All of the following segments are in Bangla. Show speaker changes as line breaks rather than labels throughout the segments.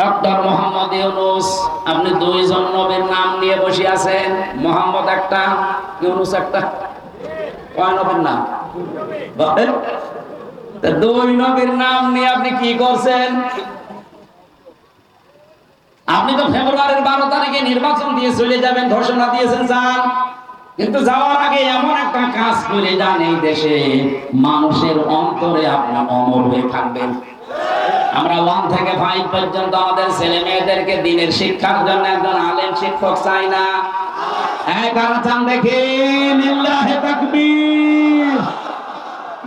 ডক্টর মোহাম্মদ ইউনুস, আপনি দুইজন নবীর নাম নিয়ে বসে আছেন। মোহাম্মদ একটা, ইউনুস একটা। কয় নবীর নাম? দুই নবীর নাম নিয়ে আপনি কি করছেন? আপনি তো ফেব্রুয়ারির বারো তারিখে নির্বাচন দিয়ে চলে যাবেন, ঘোষণা দিয়েছেন যান কিন্তু যাওয়ার আগে এমন একটা কাজ করে যান এই দেশে। মানুষের অন্তরে আপনি অমর হয়ে থাকবেন। আমরা ওয়ান থেকে ফাইভ পর্যন্ত আমাদের ছেলে মেয়েদেরকে দিনের শিক্ষার জন্য একজন আলেম শিক্ষক চাই না। দেখে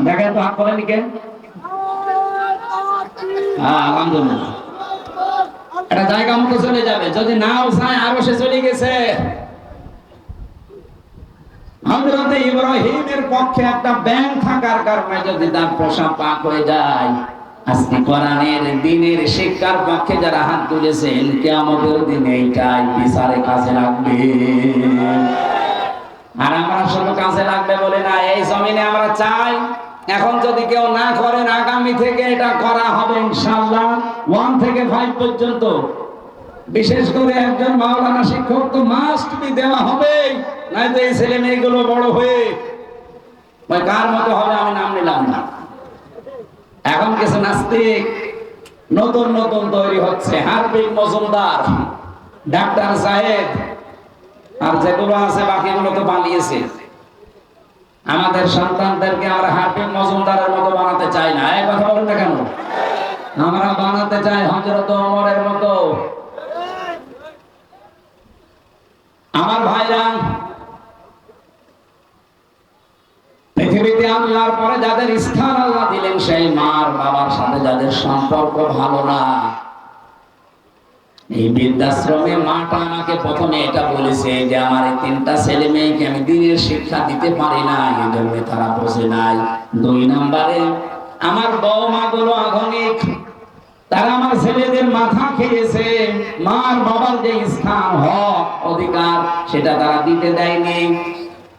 দেখেন তো হাত করেন কে হ্যাঁ জায়গা মতো চলে যাবে, যদি নাও চায় আরও সে চলে গেছে। হযরতে ইব্রাহিমের পক্ষে একটা ব্যাংক থাকার কারণে যদি তার পোশাক পাক হয়ে যায় আজকে কোরআনের দিনের শিক্ষার পক্ষে যারা হাত তুলেছেন, কিয়ামতের দিনে এইটাই বিচারে কাজে লাগবে। আর আমরা শুধু কাজে লাগবে বলে না, এই জমিনে আমরা চাই, এখন যদি কেউ না করেন আগামী থেকে এটা করা হবে ইনশাআল্লাহ। ওয়ান থেকে ফাইভ পর্যন্ত। বিশেষ করে একজন মাওলানা শিক্ষক তো মাস্ট বি দেওয়া হবে নাই তো এই ছেলে মেয়েগুলো বড় হয়ে কার মতো হবে আমি নাম নিলাম না। এখন কিছু নাস্তিক নতুন নতুন তৈরি হচ্ছে। হারবিক মজুমদার, ডাক্তার সাহেব, আর যেগুলো আছে বাকিগুলো তো বানিয়েছে। আমাদের সন্তানদেরকে আমরা হারবিক মজুমদারের মতো বানাতে চাই না। এই কথা বলেন না কেন? আমরা বানাতে চাই হজরত অমরের মতো আমার ভাইরা আল্লাহর পরে যাদের স্থান আল্লাহ দিলেন, সেই মার বাবার সাথে যাদের সম্পর্ক ভালো না। এই বৃদ্ধাশ্রমে মাটা আমাকে প্রথমে এটা বলেছে যে, আমার এই তিনটা ছেলে মেয়েকে আমি দিনের শিক্ষা দিতে পারি না এই তারা বোঝে নাই। দুই নম্বরে, আমার বৌমা গুলো আধুনিক, তারা আমার ছেলেদের মাথা খেয়েছে। মার বাবার যে স্থান, হক, অধিকার, সেটা তারা দিতে দেয়নি।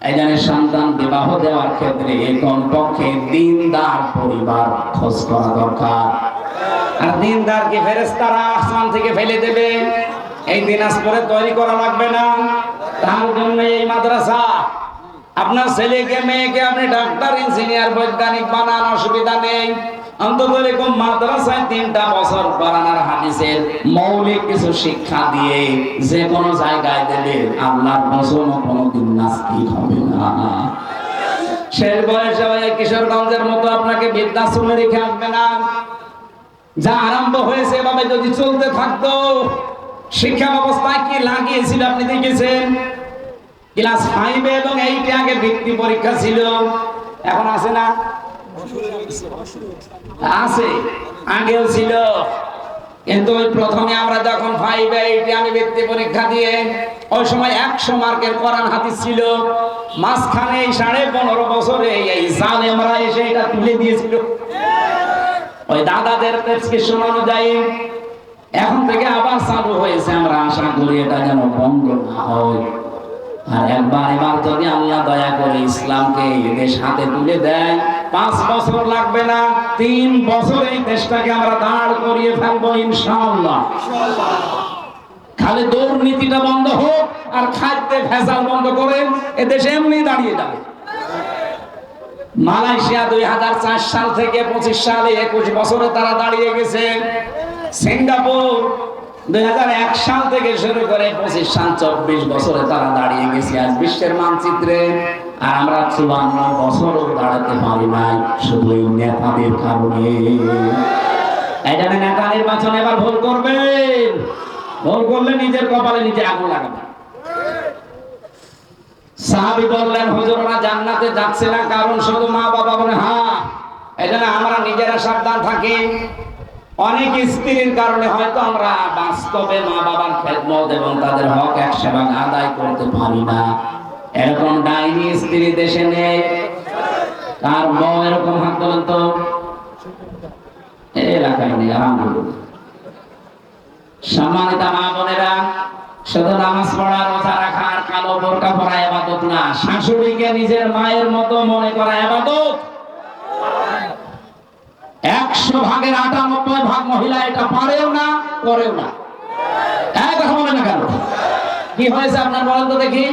এই সন্তান বিবাহ দেওয়ার ক্ষেত্রে কমপক্ষে দিনদার পরিবার খোঁজ করা দরকার। আর দিনদার কি ফেরেস্তারা আসমান থেকে ফেলে দেবে? এই দিনাজপুরে তৈরি করা লাগবে না। তার জন্য এই মাদ্রাসা। আপনার ছেলেকে, মেয়েকে আপনি ডাক্তার, ইঞ্জিনিয়ার, বৈজ্ঞানিক বানান, অসুবিধা নেই। মাদ্রাসায় তিনটা বছর কিছু শিক্ষা দিয়ে যে কোনো হবে কিশোরগঞ্জের মতো আপনাকে বৃদ্ধাশ্রমে রেখে আসবে না। যা আরম্ভ হয়েছে এভাবে যদি চলতে থাকতো, শিক্ষা ব্যবস্থায় কি লাগিয়েছিল আপনি দেখেছেন? ক্লাস ফাইভে এবং এইটে আগে বৃত্তি পরীক্ষা ছিল, এখন আছে না? আছে, আগেও ছিল। কিন্তু প্রথমে আমরা যখন ফাইভ এইটে আমি বৃত্তি পরীক্ষা দিয়ে, ওই সময় একশো মার্কের হাদিস ছিল। মাঝখানে সাড়ে পনেরো বছরে এই এসে এটা তুলে দিয়েছিল। ওই দাদাদের প্রেসক্রিপশন অনুযায়ী এখন থেকে আবার চালু হয়েছে, আমরা আশা করি এটা যেন বন্ধ না হয়। আর একবার এবার যদি আল্লাহ দয়া করে ইসলামকে দেশ হাতে তুলে দেয় পাঁচ বছর লাগবে না, তিন বছর এই দেশটাকে আমরা দাঁড় করিয়ে ফেলব ইনশাআল্লাহ। খালি দুর্নীতিটা বন্ধ হোক আর খাদ্যে ভেজাল বন্ধ করে এ দেশে এমনি দাঁড়িয়ে যাবে। মালয়েশিয়া দুই হাজার চার সাল থেকে পঁচিশ সালে একুশ বছরে তারা দাঁড়িয়ে গেছে। সিঙ্গাপুর দুই হাজার এক সাল থেকে শুরু করে পঁচিশ সাল, চব্বিশ বছরে তারা দাঁড়িয়ে গেছে। আজ বিশ্বের মানচিত্রে আমরা চুয়ান্ন বছরও দাঁড়াতে পারি নাই, শুধু এই নেতাদের কারণে। এই জন্য নেতা এবার ভুল করবেন। ভুল করলে নিজের কপালে নিজে আগুন লাগাবেন। সাহাবি বললেন জান্নাতে যাচ্ছে না, কারণ শুধু মা বাবা বলে হ্যাঁ আমরা নিজেরা সাবধান থাকি। অনেক স্ত্রীর কারণে হয়তো আমরা বাস্তবে মা বাবার খেদমত এবং তাদের হক এক সেবা আদায় করতে পারি না। এরকম ডাইনি স্ত্রী দেশে নেই। কার বউ এরকম হাত তোলেন তো এলাকায় নেই সম্মানিত মা বোনেরা, শুধু নামাজ রোজা কালো বোরকা এবাদত না, শাশুড়িকে নিজের মায়ের মতো মনে করা এবাদত। একশো ভাগের আটানব্বই ভাগ মহিলা এটা পারেও না, করেও না। এক কথা বলে না কেন? কি হয়েছে আপনার বলেন তো দেখি।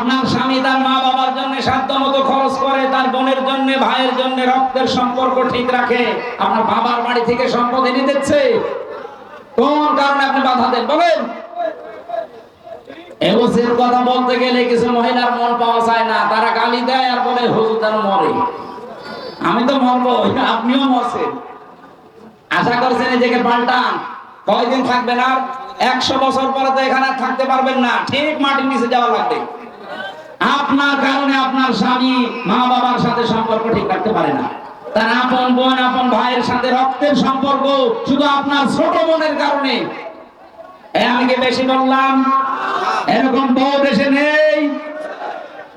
আপনার স্বামী তার মা বাবার জন্য সাধ্য মতো খরচ করে, তার বোনের জন্য, ভাইয়ের জন্য রক্তের সম্পর্ক ঠিক রাখে। আপনার বাবার বাড়ি থেকে সম্পদ এনে দিচ্ছে। কোন কারণে আপনি বাধা দেন বলেন? এবছর কথা বলতে গেলে কিছু মহিলার মন পাওয়া যায় না। তারা গালি দেয় আর বলে, হুজুর যেন মরে। আমি তো মরবো, আপনিও মরছেন। আশা করছেন নিজেকে পাল্টান। কয়দিন থাকবেন আর? একশো বছর পরে তো এখানে থাকতে পারবেন না। ঠিক মাটির নিচে যাওয়া লাগবে। আপনার কারণে আপনার স্বামী মা বাবার সাথে সম্পর্ক ঠিক রাখতে পারে না। তার আপন বোন, আপন ভাইয়ের সাথে রক্তের সম্পর্ক শুধু আপনার ছোট বোনের কারণে। আমি বেশি বললাম? এরকম বউ দেশে নেই।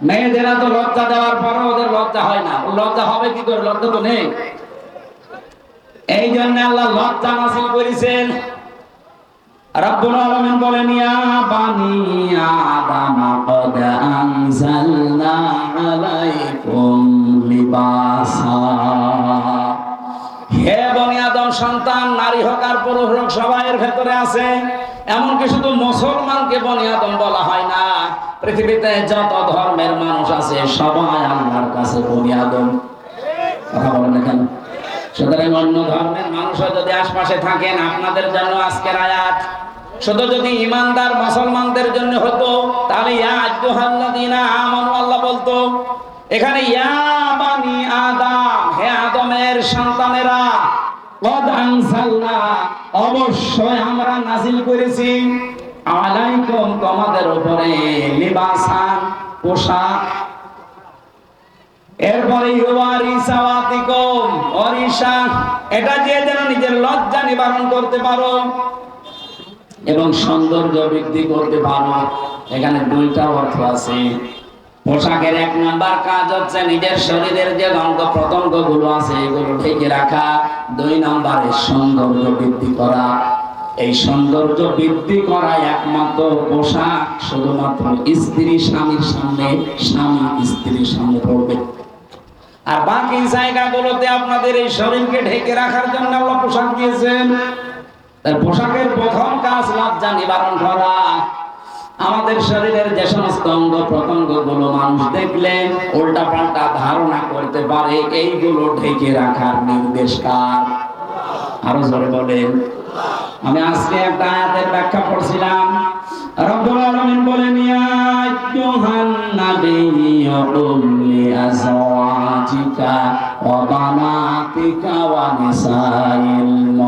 মেয়েদেরা তো লজ্জা দেওয়ার পরে ওদের লজ্জা হয় না। লজ্জা হবে কি করে? লজ্জা তো নেই। এই জন্য আল্লাহ লজ্জা নাসিল করেছেন। রব্বুল আলামিন বলেন, ইয়া বানি আদম, কদ আনজালনা আলাইকুম হে বনি আদম, সন্তান, নারী হোক আর পুরুষ হোক সবাইয়ের ভেতরে আছে। এমনকি শুধু মুসলমানকে বনি আদম বলা হয় না, পৃথিবীতে যত ধর্মের মানুষ আছে, সবাই আল্লাহর কাছে বনি আদম। কথা বলেন না সুতরাং অন্য ধর্মের মানুষও যদি আশপাশে থাকেন, আপনাদের জন্য আজকের আয়াত, শুধু যদি ইমানদার মুসলমানদের জন্য হতো, তাহলে ইয়া আজ্জুহাল্লাযীনা আমানু, আল্লাহ বলতো, এখানে ইয়া বানি আদম, হে আদমের সন্তানেরা, কদ আনসালনা অবশ্যই আমরা নাজিল করেছি, আলাইকুম তোমাদের উপরে লিবাসান, পোশাক পোশাকের এক নাম্বার কাজ হচ্ছে নিজের শরীরের যে অঙ্গ প্রত্যঙ্গগুলো আছে, এগুলো ঢেকে রাখা। দুই নম্বরে সৌন্দর্য বৃদ্ধি করা। এই সৌন্দর্য বৃদ্ধি করা একমাত্র পোশাক, শুধুমাত্র স্ত্রী স্বামীর সামনে, স্বামী স্ত্রীর সামনে পড়বে। আর বাকি জায়গাগুলোতে আপনাদের এই শরীরকে ঢেকে রাখার জন্য আল্লাহ পোশাক দিয়েছেন। তাই পোশাকের প্রথম কাজ লজ্জা নিবারণ করা। আমাদের শরীরের যে সমস্ত অঙ্গ প্রত্যঙ্গগুলো মানুষ দেখলে উল্টা পাল্টা ধারণা করতে পারে, এইগুলো ঢেকে রাখার নির্দেশ কার? আরও জোরে বলেন। আমি আজকে একটা আয়াতের ব্যাখ্যা পড়ছিলাম। রব্বুল আলামিন বলেন, ইয়া আইয়ুহান নাবিয়্যু কুল লিআজওয়াজিকা ওয়া বানাতিকা ওয়া নিসাইল